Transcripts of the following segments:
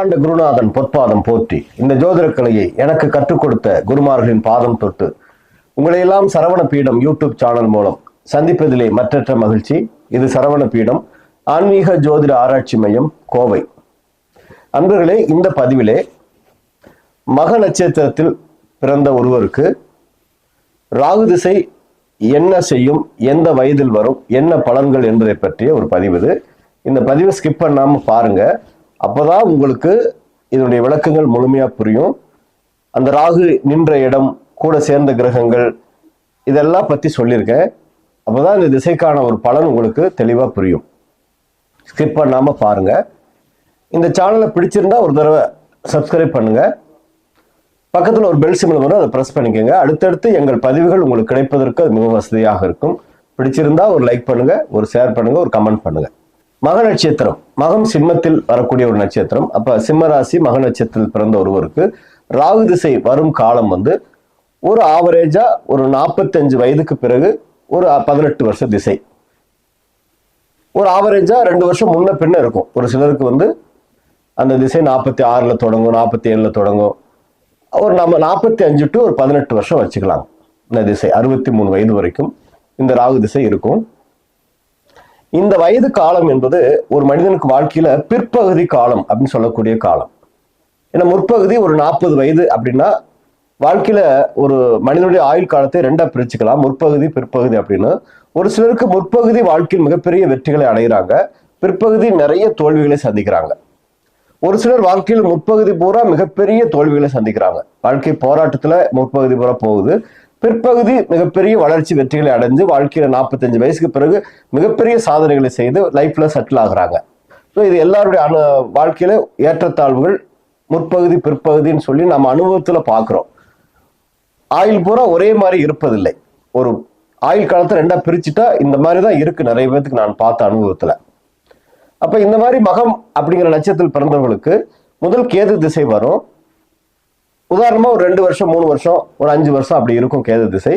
இணையாண்ட குருநாதன் பொற்பாதம் போற்றி. இந்த ஜோதிட கலையை எனக்கு கற்றுக் கொடுத்த குருமார்களின் பாதம் தொட்டு உங்களையெல்லாம் சரவண பீடம் யூடியூப் சேனல் மூலம் சந்திப்பதிலே மற்றற்ற மகிழ்ச்சி. இது சரவண பீடம் ஆன்மீக ஜோதிட ஆராய்ச்சி மையம் கோவை. அன்பர்களே இந்த பதிவிலே மக நட்சத்திரத்தில் பிறந்த ஒருவருக்கு ராகு திசை என்ன செய்யும் எந்த வயதில் வரும் என்ன பலன்கள் என்பதை பற்றிய ஒரு பதிவு இது. இந்த பதிவை ஸ்கிப் பண்ணாம பாருங்க. அப்போதான் உங்களுக்கு இதனுடைய விளக்கங்கள் முழுமையாக புரியும். அந்த ராகு நின்ற இடம் கூட சேர்ந்த கிரகங்கள் இதெல்லாம் பற்றி சொல்லியிருக்கேன். அப்போ தான் இந்த திசைக்கான ஒரு பலன் உங்களுக்கு தெளிவாக புரியும். ஸ்கிப் பண்ணாமல் பாருங்கள் இந்த சேனலை பிடிச்சிருந்தா ஒரு தடவை சப்ஸ்கிரைப் பண்ணுங்கள் பக்கத்தில் ஒரு பெல் சிம்பிள் வரும் அதை ப்ரெஸ் பண்ணிக்கோங்க. அடுத்தடுத்து எங்கள் பதிவுகள் உங்களுக்கு கிடைப்பதற்கு அது மிகவும் வசதியாக இருக்கும். பிடிச்சிருந்தா ஒரு லைக் பண்ணுங்கள் ஒரு ஷேர் பண்ணுங்கள் ஒரு கமெண்ட் பண்ணுங்கள் மக நட்சத்திரம். மகம் சிம்மத்தில் வரக்கூடிய ஒரு நட்சத்திரம். அப்ப சிம்ம ராசி மக நட்சத்திரத்தில் பிறந்த ஒருவருக்கு ராகு திசை வரும் காலம் வந்து ஒரு ஆவரேஜா ஒரு நாற்பத்தஞ்சு வயதுக்கு பிறகு ஒரு பதினெட்டு வருஷ திசை. ஒரு ஆவரேஜா ரெண்டு வருஷம் முன்ன பின்ன இருக்கும். ஒரு சிலருக்கு வந்து அந்த திசை நாற்பத்தி ஆறுல தொடங்கும் நாற்பத்தி ஏழுல தொடங்கும். ஒரு நம்ம நாற்பத்தி அஞ்சு டு ஒரு பதினெட்டு வருஷம் வச்சுக்கலாம். இந்த திசை அறுபத்தி மூணு வயது வரைக்கும் இந்த ராகு திசை இருக்கும். இந்த வயது காலம் என்பது ஒரு மனிதனுக்கு வாழ்க்கையில பிற்பகுதி காலம் அப்படின்னு சொல்லக்கூடிய காலம். ஏன்னா முற்பகுதி ஒரு நாற்பது வயது அப்படின்னா வாழ்க்கையில ஒரு மனிதனுடைய ஆயுள் காலத்தை ரெண்டா பிரிச்சுக்கலாம். முற்பகுதி பிற்பகுதி அப்படின்னு. ஒரு சிலருக்கு முற்பகுதி வாழ்க்கையில் மிகப்பெரிய வெற்றிகளை அடைகிறாங்க பிற்பகுதி நிறைய தோல்விகளை சந்திக்கிறாங்க. ஒரு சிலர் வாழ்க்கையில் முற்பகுதி பூரா மிகப்பெரிய தோல்விகளை சந்திக்கிறாங்க. வாழ்க்கை போராட்டத்துல முற்பகுதி பூரா போகுது. பிற்பகுதி மிகப்பெரிய வளர்ச்சி வெற்றிகளை அடைஞ்சு வாழ்க்கையில் நாற்பத்தஞ்சு வயசுக்கு பிறகு மிகப்பெரிய சாதனைகளை செய்து லைஃப்பில் செட்டில் ஆகுறாங்க. ஸோ இது எல்லாருடைய அனு வாழ்க்கையில் ஏற்றத்தாழ்வுகள் முற்பகுதி பிற்பகுதின்னு சொல்லி நம்ம அனுபவத்தில் பார்க்குறோம் ஆயுள் பூரா ஒரே மாதிரி இருப்பதில்லை. ஒரு ஆயுள் காலத்தை ரெண்டாக பிரிச்சுட்டா இந்த மாதிரி தான் இருக்குது நிறைய பேர்த்துக்கு நான் பார்த்த அனுபவத்தில். அப்போ இந்த மாதிரி மகம் அப்படிங்கிற நட்சத்திரத்தில் பிறந்தவங்களுக்கு முதல் கேது திசை வரும். உதாரணமாக ஒரு ரெண்டு வருஷம் மூணு வருஷம் ஒரு அஞ்சு வருஷம் அப்படி இருக்கும் கேது திசை.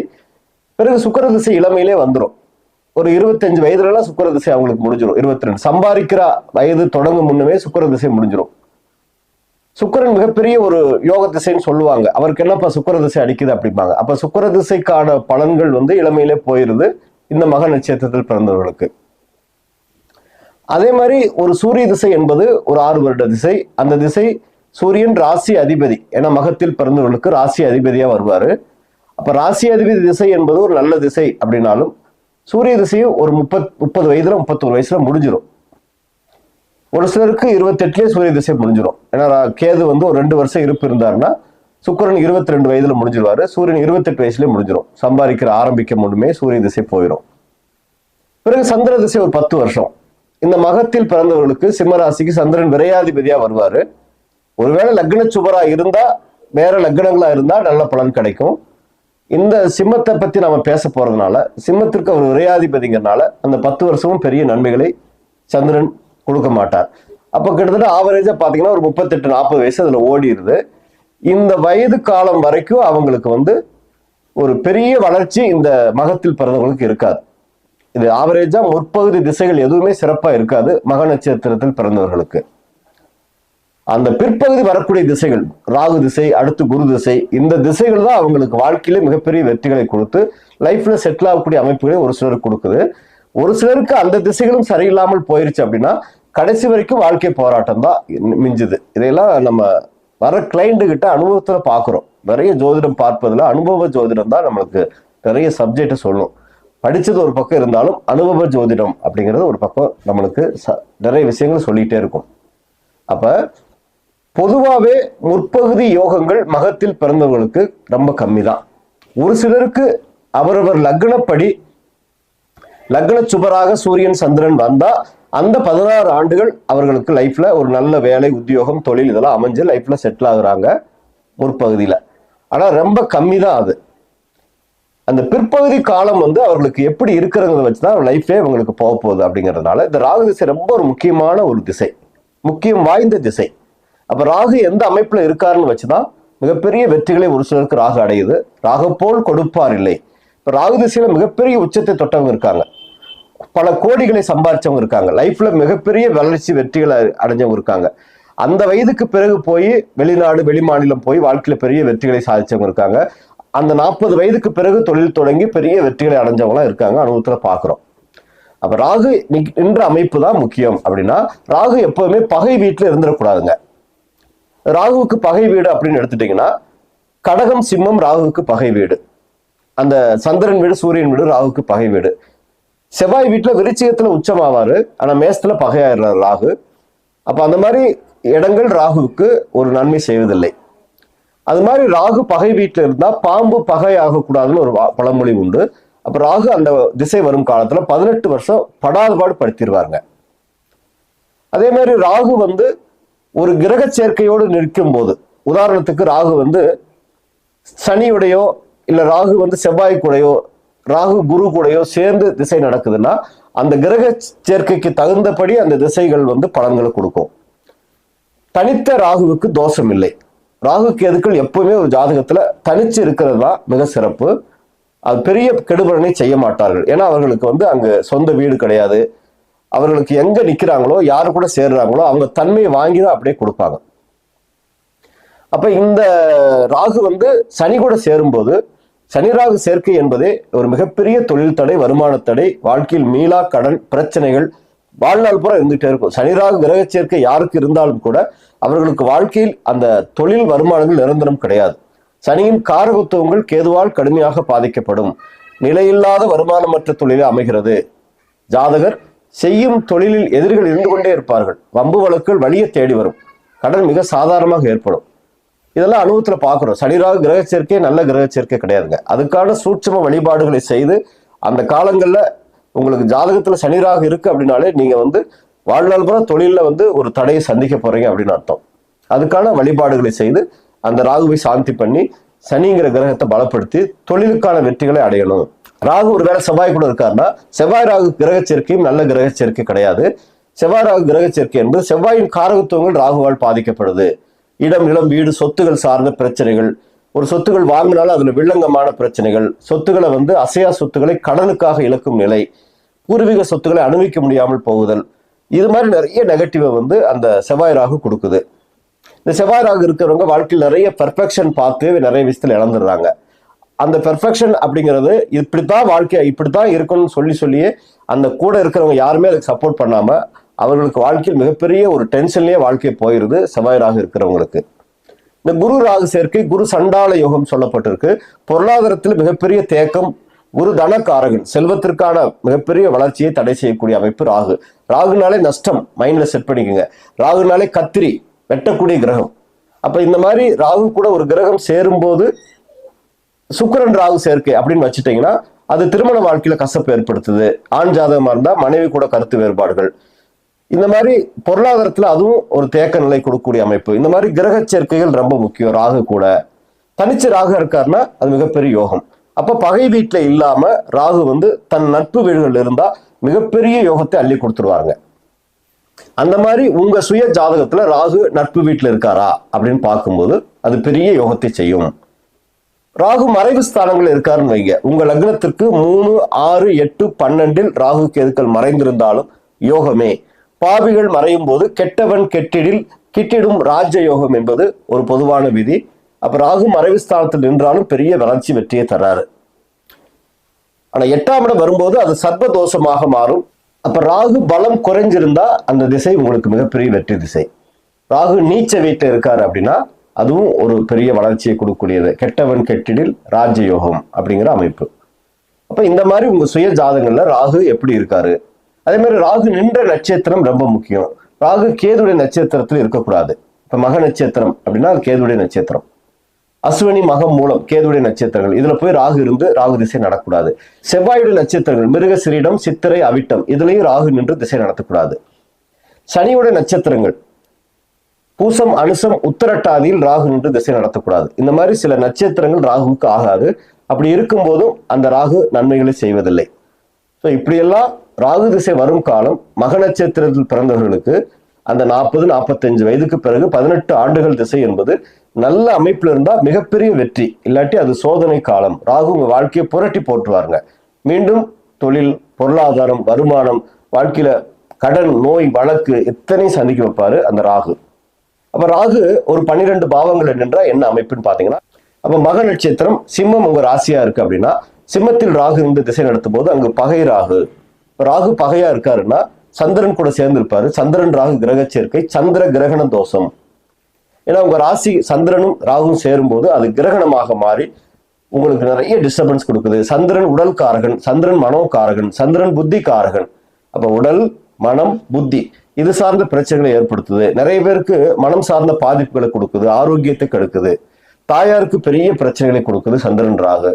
பிறகு சுக்கர திசை இளமையிலே வந்துடும் ஒரு இருபத்தஞ்சு வயதுலலாம் சுக்கர திசை அவங்களுக்கு முடிஞ்சிடும் இருபத்தி ரெண்டு சம்பாதிக்கிற வயது தொடங்கும் முன்னமே சுக்கர திசை முடிஞ்சிடும் சுக்கரன் மிகப்பெரிய ஒரு யோக திசைன்னு சொல்லுவாங்க. அவருக்கு என்னப்பா சுக்கர திசை அடிக்குது அப்படிம்பாங்க. அப்ப சுக்கர திசைக்கான பலன்கள் வந்து இளமையிலே போயிருது. இந்த மக நட்சத்திரத்தில் பிறந்தவர்களுக்கு. அதே மாதிரி ஒரு சூரிய திசை என்பது ஒரு ஆறு வருட திசை. அந்த திசை சூரியன் ராசி அதிபதி. ஏன்னா மகத்தில் பிறந்தவர்களுக்கு ராசி அதிபதியா வருவாரு. அப்ப ராசி அதிபதி திசை என்பது ஒரு நல்ல திசை அப்படின்னாலும் சூரிய திசையும் ஒரு முப்பத் முப்பது வயதுல முப்பத்தொரு வயசுல முடிஞ்சிடும் ஒரு சிலருக்கு இருபத்தெட்டுலேயே சூரிய திசை முடிஞ்சிடும் ஏன்னா கேது வந்து ஒரு ரெண்டு வருஷம் இருப்பு இருந்தாருன்னா சுக்கிரன் இருபத்தி ரெண்டு வயதுல முடிஞ்சிருவாரு. சூரியன் இருபத்தெட்டு வயசுலயே முடிஞ்சிடும் சம்பாதிக்கிற ஆரம்பிக்க முன்னுமே சூரிய திசை போயிடும் பிறகு சந்திர திசை ஒரு பத்து வருஷம். இந்த மகத்தில் பிறந்தவர்களுக்கு சிம்மராசிக்கு சந்திரன் விரையாதிபதியா வருவாரு. ஒருவேளை லக்ன சுபரா இருந்தா வேற லக்னங்களா இருந்தா நல்ல பலன் கிடைக்கும். இந்த சிம்மத்தை பத்தி நாம பேச போறதுனால சிம்மத்திற்கு அவர் உரையாதிபதிங்கிறனால அந்த பத்து வருஷமும் பெரிய நன்மைகளை சந்திரன் கொடுக்க மாட்டார். அப்போ கிட்டத்தட்ட ஆவரேஜா பாத்தீங்கன்னா ஒரு முப்பத்தெட்டு நாற்பது வயசு அதுல ஓடிடுது. இந்த வயது காலம் வரைக்கும் அவங்களுக்கு வந்து ஒரு பெரிய வளர்ச்சி இந்த மகத்தில் பிறந்தவங்களுக்கு இருக்காது. இது ஆவரேஜா முற்பகுதி திசைகள் எதுவுமே சிறப்பா இருக்காது மக நட்சத்திரத்தில் பிறந்தவர்களுக்கு. அந்த பிற்பகுதி வரக்கூடிய திசைகள் ராகு திசை அடுத்து குரு திசை இந்த திசைகள் தான் அவங்களுக்கு வாழ்க்கையில மிகப்பெரிய வெற்றிகளை கொடுத்து லைஃப்ல செட்டில் ஆகக்கூடிய அமைப்புகளை ஒரு சிலருக்கு கொடுக்குது. ஒரு சிலருக்கு அந்த திசைகளும் சரியில்லாமல் போயிருச்சு அப்படின்னா கடைசி வரைக்கும் வாழ்க்கை போராட்டம் தான் மிஞ்சுது. இதையெல்லாம் நம்ம வர கிளைண்ட் கிட்ட அனுபவத்துல பாக்குறோம் நிறைய ஜோதிடம் பார்ப்பதுல அனுபவ ஜோதிடம் தான் நம்மளுக்கு நிறைய சப்ஜெக்ட் சொல்லும். படிச்சது ஒரு பக்கம் இருந்தாலும் அனுபவ ஜோதிடம் அப்படிங்கிறது ஒரு பக்கம் நம்மளுக்கு ச- நிறைய விஷயங்கள் சொல்லிகிட்டே இருக்கும். அப்போ பொதுவாகவே முற்பகுதி யோகங்கள் மகத்தில் பிறந்தவர்களுக்கு ரொம்ப கம்மி தான் ஒரு சிலருக்கு அவரவர் லக்னப்படி லக்ன சுபராக சூரியன் சந்திரன் வந்தா அந்த பதினாறு ஆண்டுகள் அவர்களுக்கு லைஃப்ல ஒரு நல்ல வேலை உத்தியோகம் தொழில் இதெல்லாம் அமைஞ்சு லைஃப்ல செட்டில் ஆகுறாங்க முற்பகுதியில். ஆனால் ரொம்ப கம்மி தான் அது. அந்த பிற்பகுதி காலம் வந்து அவர்களுக்கு எப்படி இருக்கிறத வச்சுதான் லைஃபே அவங்களுக்கு போக போகுது அப்படிங்கிறதுனால இந்த ராகு திசை ரொம்ப ஒரு முக்கியமான ஒரு திசை முக்கியம் வாய்ந்த திசை. அப்ப ராகு எந்த அமைப்புல இருக்காருன்னு வச்சுதான் மிகப்பெரிய வெற்றிகளை ஒரு சிலருக்கு ராகு அடையுது. ராகு போல் கொடுப்பார் இல்லை. இப்ப ராகு திசையில மிகப்பெரிய உச்சத்தை தொட்டவங்க இருக்காங்க. பல கோடிகளை சம்பாரிச்சவங்க இருக்காங்க. லைஃப்ல மிகப்பெரிய வளர்ச்சி வெற்றிகளை அடைஞ்சவங்க இருக்காங்க. அந்த வயதுக்கு பிறகு போய் வெளிநாடு வெளிமாநிலம் போய் வாழ்க்கையில பெரிய வெற்றிகளை சாதிச்சவங்க இருக்காங்க. அந்த நாற்பது வயதுக்கு பிறகு தொழில் தொடங்கி பெரிய வெற்றிகளை அடைஞ்சவங்களாம் இருக்காங்க. அனுபவத்துல பாக்குறோம். அப்ப ராகு நிக்- நின்ற அமைப்பு தான் முக்கியம். அப்படின்னா ராகு எப்பவுமே பகை வீட்டுல இருந்துடக்கூடாதுங்க. ராகுவுக்கு பகை வீடு அப்படின்னு எடுத்துட்டீங்கன்னா கடகம் சிம்மம் ராகுவுக்கு பகை வீடு. அந்த சந்திரன் வீடு சூரியன் வீடு ராகுவுக்கு பகை வீடு. செவ்வாய் வீட்டில் விருச்சிகத்தில் உச்சமாவாரு. ஆனால் மேசத்தில் பகையாயிடுறாரு ராகு. அப்போ அந்த மாதிரி இடங்கள் ராகுவுக்கு ஒரு நன்மை செய்வதில்லை. அது மாதிரி ராகு பகை வீட்டில் இருந்தால் பாம்பு பகை ஆகக்கூடாதுன்னு ஒரு பழமொழி உண்டு. அப்போ ராகு அந்த திசை வரும் காலத்தில் பதினெட்டு வருஷம் படாதபாடு படுத்திடுவாருங்க அதே மாதிரி ராகு வந்து ஒரு கிரக சேர்க்கையோடு நிற்கும் போது உதாரணத்துக்கு ராகு வந்து சனியுடையோ இல்லை ராகு வந்து செவ்வாய் கூடையோ ராகு குரு கூடையோ சேர்ந்து திசை நடக்குதுன்னா அந்த கிரக சேர்க்கைக்கு தகுந்தபடி அந்த திசைகள் வந்து பலன்களை கொடுக்கும். தனித்த ராகுவுக்கு தோஷம் இல்லை ராகு கேதுக்கள் எப்பவுமே ஒரு ஜாதகத்துல தனிச்சு இருக்கிறது தான் மிக சிறப்பு. அது பெரிய கெடுபலனை செய்ய மாட்டார்கள். ஏன்னா அவர்களுக்கு வந்து அங்கு சொந்த வீடு கிடையாது. அவர்களுக்கு எங்க நிக்கிறாங்களோ யாரு கூட சேர்றாங்களோ அவங்க தன்மையை வாங்கி தான் அப்படியே கொடுப்பாங்க. அப்ப இந்த ராகு வந்து சனி கூட சேரும்போது சனி ராகு சேர்க்கை என்பதே ஒரு மிகப்பெரிய தொழில் தடை வருமான தடை வாழ்க்கையில் மீளா கடன் பிரச்சனைகள் வாழ்நாள் பூரா இருந்துகிட்டே இருக்கும். சனி ராகு கிரக சேர்க்கை யாருக்கு இருந்தாலும் கூட அவர்களுக்கு வாழ்க்கையில் அந்த தொழில் வருமானங்கள் நிரந்தரம் கிடையாது. சனியின் காரகத்துவங்கள் கேதுவால் கடுமையாக பாதிக்கப்படும். நிலையில்லாத வருமானமற்ற தொழிலே அமைகிறது. ஜாதகர் செய்யும் தொழிலில் எதிரிகள் இருந்து கொண்டே இருப்பார்கள். வம்பு வழக்குகள் வழியை தேடி வரும். கடன் மிக சாதாரணமாக ஏற்படும். இதெல்லாம் அனுபவத்தில் பார்க்குறோம் சனிராக கிரக சேர்க்கை நல்ல கிரக சேர்க்கை கிடையாதுங்க. அதுக்கான சூட்சம வழிபாடுகளை செய்து அந்த காலங்களில் உங்களுக்கு ஜாதகத்தில் சனிராக இருக்குது அப்படின்னாலே நீங்கள் வந்து வாழ்நாள் பூரா தொழிலில் வந்து ஒரு தடையை சந்திக்க போகிறீங்க அப்படின்னு அர்த்தம். அதுக்கான வழிபாடுகளை செய்து அந்த ராகுவை சாந்தி பண்ணி சனிங்கிற கிரகத்தை பலப்படுத்தி தொழிலுக்கான வெற்றிகளை அடையணும். ராகு ஒருவேளை செவ்வாய் கூட இருக்காருன்னா செவ்வாய் ராகு கிரக சேர்க்கையும் நல்ல கிரக சேர்க்கை கிடையாது. செவ்வாய் ராகு கிரக சேர்க்கை என்பது செவ்வாயின் காரகத்துவங்கள் ராகுவால் பாதிக்கப்படுது. இடம் நிலம் வீடு சொத்துகள் சார்ந்த பிரச்சனைகள். ஒரு சொத்துகள் வாங்கினாலும் அதுல வில்லங்கமான பிரச்சனைகள். சொத்துக்களை வந்து அசையா சொத்துக்களை கடனுக்காக இழக்கும் நிலை. பூர்வீக சொத்துக்களை அனுபவிக்க முடியாமல் போகுதல். இது மாதிரி நிறைய நெகட்டிவை வந்து அந்த செவ்வாய் ராகு கொடுக்குது. இந்த செவ்வாய் ராகு இருக்கிறவங்க வாழ்க்கையில் நிறைய பெர்ஃபெக்ஷன் பார்த்து நிறைய விஷயத்தில் இழந்துடுறாங்க. அந்த பெர்ஃபெக்ஷன் அப்படிங்கிறது இப்படித்தான் வாழ்க்கை இப்படித்தான் இருக்கணும்னு சொல்லி சொல்லியே அந்த கூட இருக்கிறவங்க யாருமே அதுக்கு சப்போர்ட் பண்ணாம அவர்களுக்கு வாழ்க்கையில் மிகப்பெரிய ஒரு டென்ஷன்லயே வாழ்க்கை போயிருது செவ்வாய் ராகு இருக்கிறவங்களுக்கு. இந்த குரு ராகு சேர்க்கை குரு சண்டால யோகம் சொல்லப்பட்டிருக்கு. பொருளாதாரத்தில் மிகப்பெரிய தேக்கம் குரு தனக்காரகன் செல்வத்திற்கான மிகப்பெரிய வளர்ச்சியை தடை செய்யக்கூடிய அமைப்பு ராகு. ராகுனாலே நஷ்டம் மைண்ட்ல செட் பண்ணிக்கோங்க. ராகுனாலே கத்திரி வெட்டக்கூடிய கிரகம். அப்ப இந்த மாதிரி ராகு கூட ஒரு கிரகம் சேரும்போது சுக்கிரன் ராகு சேர்க்கை அப்படின்னு வச்சுட்டீங்கன்னா அது திருமண வாழ்க்கையில கசப்பு ஏற்படுத்துது. ஆண் ஜாதகமா இருந்தா மனைவி கூட கருத்து வேறுபாடுகள். இந்த மாதிரி பொருளாதாரத்துல அதுவும் ஒரு தேக்க நிலை கொடுக்கக்கூடிய அமைப்பு. இந்த மாதிரி கிரக சேர்க்கைகள் ரொம்ப முக்கியம் ராகு கூட. தனிச்சு ராகு இருக்காருன்னா அது மிகப்பெரிய யோகம். அப்ப பகை வீட்டுல இல்லாம ராகு வந்து தன் நட்பு வீடுகள் இருந்தா மிகப்பெரிய யோகத்தை அள்ளி கொடுத்துருவாங்க. அந்த மாதிரி உங்க சுய ஜாதகத்துல ராகு நட்பு வீட்டில் இருக்காரா அப்படின்னு பார்க்கும்போது அது பெரிய யோகத்தை செய்யும். ராகு மறைவு ஸ்தானங்கள் இருக்காருன்னு வைங்க. உங்க லக்னத்திற்கு மூணு ஆறு எட்டு பன்னெண்டில் ராகு கேதுக்கள் மறைந்திருந்தாலும் யோகமே. பாவிகள் மறையும் போது கெட்டவன் கெட்டிடில் கிட்டிடும் ராஜ யோகம் என்பது ஒரு பொதுவான விதி. அப்ப ராகு மறைவு ஸ்தானத்தில் நின்றாலும் பெரிய வளர்ச்சி வெற்றியை தராரு. ஆனா எட்டாம் இடம் வரும்போது அது சர்வதோஷமாக மாறும். அப்ப ராகு பலம் குறைஞ்சிருந்தா அந்த திசை உங்களுக்கு மிகப்பெரிய வெற்றி திசை. ராகு நீச்ச வீட்டில் இருக்காரு அப்படின்னா அதுவும் ஒரு பெரிய வளர்ச்சியை கொடுக்கக்கூடியது. கெட்டவன் கெட்டிடில் ராஜயோகம் அப்படிங்கிற அமைப்பு. அப்ப இந்த மாதிரி உங்க சுய ஜாதகங்கள்ல ராகு எப்படி இருக்காரு? அதே மாதிரி ராகு நின்ற நட்சத்திரம் ரொம்ப முக்கியம். ராகு கேதுடைய நட்சத்திரத்தில் இருக்கக்கூடாது. இப்ப மக நட்சத்திரம் அப்படின்னா அது கேதுடைய நட்சத்திரம். அஸ்வினி மகம் மூலம் கேதுடைய நட்சத்திரங்கள். இதுல போய் ராகு இருந்து ராகு திசை நடக்கூடாது செவ்வாயுடைய நட்சத்திரங்கள் மிருகசிரீடம் சித்திரை அவிட்டம் இதுலயும் ராகு நின்று திசை நடத்தக்கூடாது. சனியுடைய நட்சத்திரங்கள் பூசம் அனுசம் உத்தரட்டாதியில் ராகு நின்று திசை நடத்தக்கூடாது. இந்த மாதிரி சில நட்சத்திரங்கள் ராகுவுக்கு ஆகாது. அப்படி இருக்கும்போதும் அந்த ராகு நன்மைகளை செய்வதில்லை. ஸோ இப்படியெல்லாம் ராகு திசை வரும் காலம் மக நட்சத்திரத்தில் பிறந்தவர்களுக்கு அந்த நாற்பது நாற்பத்தஞ்சு வயதுக்கு பிறகு பதினெட்டு ஆண்டுகள் திசை என்பது நல்ல அமைப்பில் இருந்தால் மிகப்பெரிய வெற்றி. இல்லாட்டி அது சோதனை காலம். ராகு உங்கள் வாழ்க்கையை புரட்டி போட்டுருவாருங்க. மீண்டும் தொழில் பொருளாதாரம் வருமானம் வாழ்க்கையில கடன் நோய் வழக்கு எத்தனை சந்திக்க வைப்பாரு? அந்த ராகு. அப்போ ராகு ஒரு பன்னிரெண்டு பாவங்கள் நின்றால் என்ன அமைப்புன்னு பார்த்தீங்கன்னா அப்போ மக நட்சத்திரம் சிம்மம் உங்கள் ராசியாக இருக்கு அப்படின்னா சிம்மத்தில் ராகு இருந்து திசை நடத்தும் போது அங்கு பகை ராகு. ராகு பகையாக இருக்காருன்னா சந்திரன் கூட சேர்ந்திருப்பாரு. சந்திரன் ராகு கிரக சேர்க்கை சந்திர கிரகண தோஷம். ஏன்னா உங்க ராசி சந்திரனும் ராகுவும் சேரும்போது அது கிரகணமாக மாறி உங்களுக்கு நிறைய டிஸ்டர்பன்ஸ் கொடுக்குது. சந்திரன் உடல் காரகன் சந்திரன் மனோ காரகன் சந்திரன் புத்தி காரகன் அப்ப உடல் மனம் புத்தி இது சார்ந்த பிரச்சனைகளை ஏற்படுத்துது. நிறைய பேருக்கு மனம் சார்ந்த பாதிப்புகளை கொடுக்குது ஆரோக்கியத்தை கெடுக்குது. தாயாருக்கு பெரிய பிரச்சனைகளை கொடுக்குது சந்திரன் ராகு.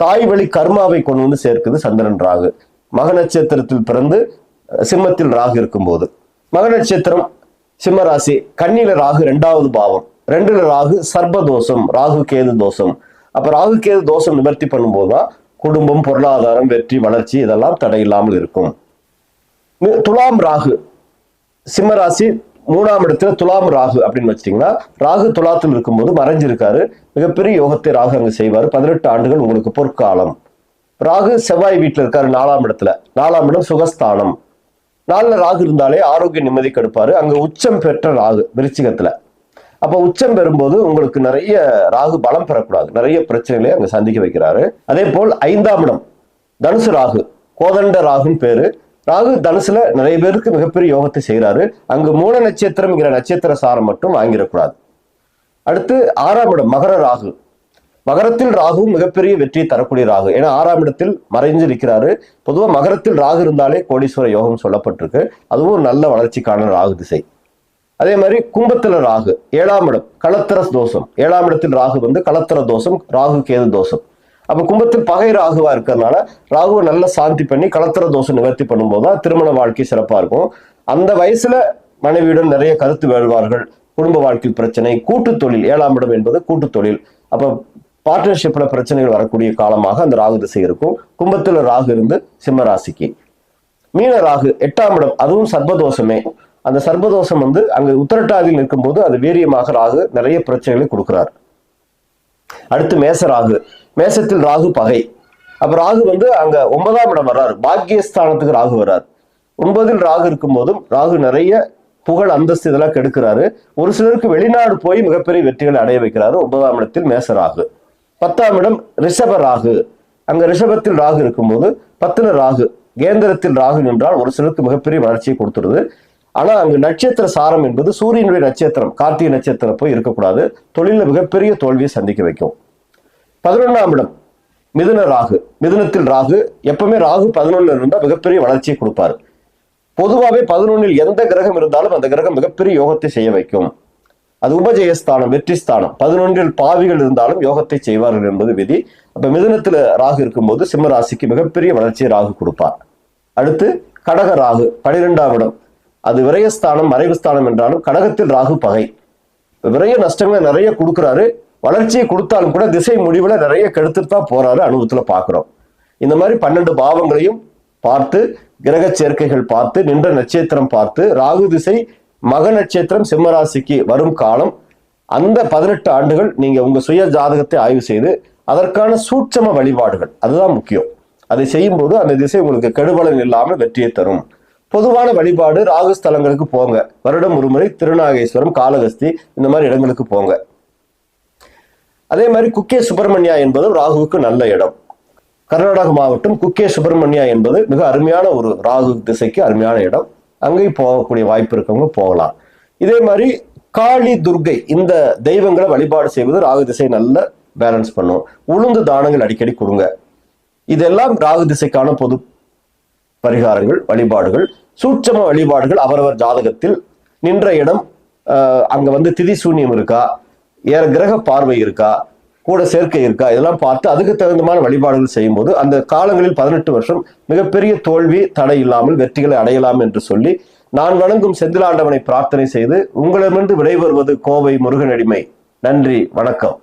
தாய் வழி கர்மாவை கொண்டு வந்து சேர்க்குது சந்திரன் ராகு. மக நட்சத்திரத்தில் பிறந்து சிம்மத்தில் ராகு இருக்கும்போது. மக நட்சத்திரம் சிம்ம ராசி கண்ணில ராகு ரெண்டாவது பாவம். ரெண்டுல ராகு சர்ப தோஷம் ராகு கேது தோஷம். அப்ப ராகு கேது தோஷம் நிவர்த்தி பண்ணும்போது தான் குடும்பம் பொருளாதாரம் வெற்றி வளர்ச்சி இதெல்லாம் தடை இல்லாமல் இருக்கும் துலாம் ராகு சிம்ம ராசி மூணாம் இடத்துல துலாம் ராகு அப்படின்னு வச்சிட்டீங்கன்னா ராகு துலாத்தில் இருக்கும்போது மறைஞ்சிருக்காரு. மிகப்பெரிய யோகத்தை ராகு அங்கே செய்வார். பதினெட்டு ஆண்டுகள் உங்களுக்கு பொற்காலம். ராகு செவ்வாய் வீட்டில் இருக்காரு நாலாம் இடத்துல. நாலாம் இடம் சுகஸ்தானம். நாலுல ராகு இருந்தாலே ஆரோக்கிய நிம்மதி கெடுப்பாரு. அங்க உச்சம் பெற்ற ராகு விருச்சிகத்துல. அப்ப உச்சம் பெறும்போது உங்களுக்கு நிறைய ராகு பலம் பெறக்கூடாது. நிறைய பிரச்சனைகளை அங்க சந்திக்க வைக்கிறாரு. அதே போல் ஐந்தாம் இடம் தனுசு ராகு கோதண்ட ராகுன்னு பேரு. ராகு தனுசுல நிறைய பேருக்கு மிகப்பெரிய யோகத்தை செய்கிறாரு. அங்கு மூல நட்சத்திரம்ங்கிற நட்சத்திர சாரம் மட்டும் வாங்கிடக்கூடாது. அடுத்து ஆறாம் இடம் மகர ராகு. மகரத்தில் ராகு மிகப்பெரிய வெற்றியை தரக்கூடிய ராகு. ஏன்னா ஆறாம் இடத்தில் மறைஞ்சு இருக்கிறாரு மகரத்தில் ராகு இருந்தாலே கோடீஸ்வர யோகம் சொல்லப்பட்டிருக்கு. அதுவும் ஒரு நல்ல வளர்ச்சிக்கான ராகு திசை. அதே மாதிரி கும்பத்துல ராகு ஏழாம் இடம் களத்திர தோஷம். ஏழாம் இடத்தில் ராகு வந்து களத்திர தோஷம் ராகு கேது தோஷம். அப்போ கும்பத்தில் பகை ராகுவா இருக்கிறதுனால ராகுவை நல்ல சாந்தி பண்ணி களத்திர தோஷம் நிவர்த்தி பண்ணும்போது தான் திருமண வாழ்க்கை சிறப்பாக இருக்கும். அந்த வயசுல மனைவியுடன் நிறைய கருத்து வேறுபாடுகள் குடும்ப வாழ்க்கை பிரச்சனை கூட்டு தொழில் ஏழாம் இடம் என்பது கூட்டு தொழில். அப்போ பார்ட்னர்ஷிப்ல பிரச்சனைகள் வரக்கூடிய காலமாக அந்த ராகு திசை இருக்கும். கும்பத்தில் ராகு இருந்து சிம்ம ராசிக்கு. மீன ராகு எட்டாம் இடம் அதுவும் சர்பதோஷமே அந்த சர்பதோஷம் வந்து அங்க உத்தரட்டாதியில் இருக்கும்போது அது வீரியமாக ராகு நிறைய பிரச்சனைகளை கொடுக்கிறார். அடுத்து மேச ராகு. மேசத்தில் ராகு பகை. அப்ப ராகு வந்து அங்க ஒன்பதாம் இடம் வர்றாரு. பாக்கியஸ்தானத்துக்கு ராகு வர்றார். ஒன்பதில் ராகு இருக்கும்போதும் ராகு நிறைய புகழ் அந்தஸ்து இதெல்லாம் கெடுக்கிறாரு. ஒரு சிலருக்கு வெளிநாடு போய் மிகப்பெரிய வெற்றிகளை அடைய வைக்கிறாரு. ஒன்பதாம் இடத்தில் மேச ராகு. பத்தாம் இடம் ரிஷப ராகு. அங்க ரிஷபத்தில் ராகு இருக்கும்போது பத்துல ராகு கேந்திரத்தில் ராகு நின்றால் ஒரு சிலருக்கு மிகப்பெரிய வளர்ச்சியை கொடுத்துருது ஆனா அங்கு நட்சத்திர சாரம் என்பது சூரியனுடைய நட்சத்திரம் கார்த்திகை நட்சத்திரம் போய் இருக்கக்கூடாது. தொழில மிகப்பெரிய தோல்வியை சந்திக்க வைக்கும். பதினொன்னாம் இடம் மிதுன ராகு. மிதுனத்தில் ராகு எப்பவுமே ராகு பதினொன்னு இருந்தால் மிகப்பெரிய வளர்ச்சியை கொடுப்பாரு. பொதுவாகவே பதினொன்னில் எந்த கிரகம் இருந்தாலும் அந்த கிரகம் மிகப்பெரிய யோகத்தை செய்ய வைக்கும். அது உபஜெயஸ்தானம் வெற்றி ஸ்தானம் பதினொன்றில் பாவிகள் இருந்தாலும் யோகத்தை செய்வார்கள் என்பது விதி. அப்ப மிதனத்துல ராகு இருக்கும்போது சிம்ம ராசிக்கு மிகப்பெரிய வளர்ச்சியை ராகு கொடுப்பார். அடுத்து கடக ராகு பனிரெண்டாம் இடம். அது விரயஸ்தானம் மறைவு ஸ்தானம் என்றாலும் கடகத்தில் ராகு பகை. விரய நஷ்டங்களை நிறைய கொடுக்குறாரு. வளர்ச்சியை கொடுத்தாலும் கூட திசை முடிவுல நிறைய கெடுத்துட்டு தான் போறாரு அனுபவத்துல பாக்குறோம். இந்த மாதிரி பன்னெண்டு பாவங்களையும் பார்த்து கிரக சேர்க்கைகள் பார்த்து நின்ற நட்சத்திரம் பார்த்து ராகு திசை மக நட்சத்திரம் சிம்மராசிக்கு வரும் காலம் அந்த பதினெட்டு ஆண்டுகள் நீங்க உங்க சுய ஜாதகத்தை ஆய்வு செய்து அதற்கான சூட்சம வழிபாடுகள். அதுதான் முக்கியம். அதை செய்யும்போது அந்த திசை உங்களுக்கு கெடுபலன் இல்லாமல் வெற்றியை தரும். பொதுவான வழிபாடு ராகு ஸ்தலங்களுக்கு போங்க. வருடம் ஒருமுறை திருநாகேஸ்வரம் காலகஸ்தி இந்த மாதிரி இடங்களுக்கு போங்க. அதே மாதிரி குக்கே சுப்பிரமணியா என்பது ராகுவுக்கு நல்ல இடம். கர்நாடக மாவட்டம் குக்கே சுப்பிரமணியா என்பது மிக அருமையான ஒரு ராகு திசைக்கு அருமையான இடம். அங்கேயும் போகக்கூடிய வாய்ப்பு இருக்கவங்க போகலாம். இதே மாதிரி காளி துர்கை இந்த தெய்வங்களை வழிபாடு செய்வது ராகு திசை நல்ல பேலன்ஸ் பண்ணும். உளுந்து தானங்கள் அடிக்கடி கொடுங்க. இதெல்லாம் ராகு திசைக்கான பொது பரிகாரங்கள் வழிபாடுகள் சூட்சம வழிபாடுகள் அவரவர் ஜாதகத்தில் நின்ற இடம் அங்கே அங்க வந்து திதி சூன்யம் இருக்கா? ஏற கிரக பார்வை இருக்கா? கூட சேர்க்கை இருக்கா? இதெல்லாம் பார்த்து அதுக்கு தகுந்தமான வழிபாடுகள் செய்யும்போது அந்த காலங்களில் பதினெட்டு வருஷம் மிகப்பெரிய தோல்வி தடை இல்லாமல் வெற்றிகளை அடையலாம் என்று சொல்லி நான் வணங்கும் செந்திலாண்டவனை பிரார்த்தனை செய்து உங்களிடமிருந்து விடைபெறுவது கோவை முருகனடிமை. நன்றி வணக்கம்.